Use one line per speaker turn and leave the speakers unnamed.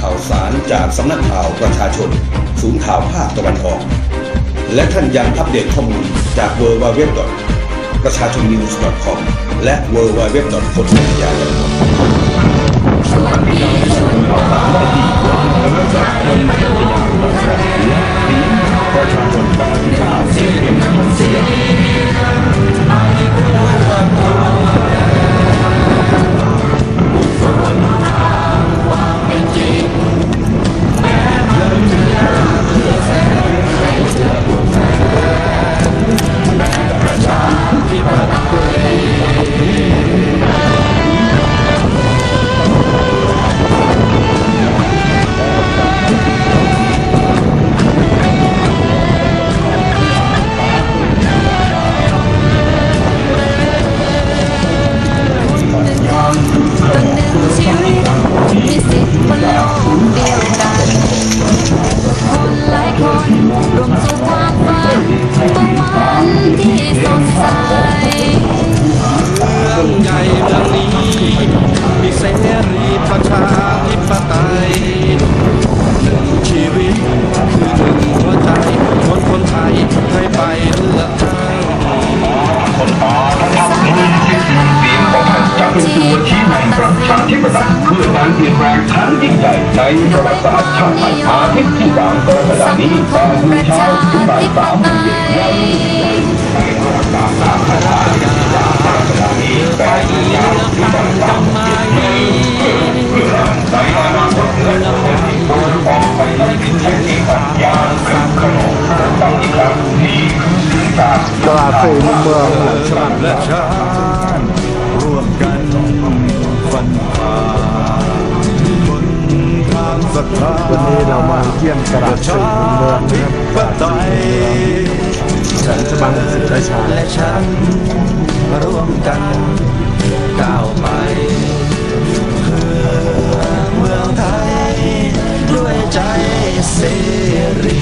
ข่าวสารจากสำนักข่าวประชาชน ศูนย์ข่าวภาคตะวันออก และท่านยังอัปเดตข้อมูลจาก w w w ประชาชน news com และ w w w คนวิทยา
.com รีประ
ชาธิปไต
ย
หนึ่งชีว
ิตคือหนึ่งหัวใจคนคนไทยให้ไปเลือกตั้งทั้งพื้นที่เสียงของท่านจะเป็นตัวชี้นำประชาธิปไตยเพื่อการเปลี่ยนแปลงครั้งยิ่งใหญ่ในประวัติศาสตร์ชาติไทยอาทิตย์ที่สามกรกฎาคมนี้แปดโมงเช้าถึงบ่ายสามโมงเย็น ตลาดสี่มุมเมืองชาติและชาติร่วมกันฟันฝ่า
บนทางศรัทธา
วันนี้เรามาเยี่ยมตลาดสี่มุมเมืองนะครับปไตยแสงสว่างสิทธิชาญและฉั
นร่วมกันก้าวไปเมืองไทย
ด้วย
ใจเสรี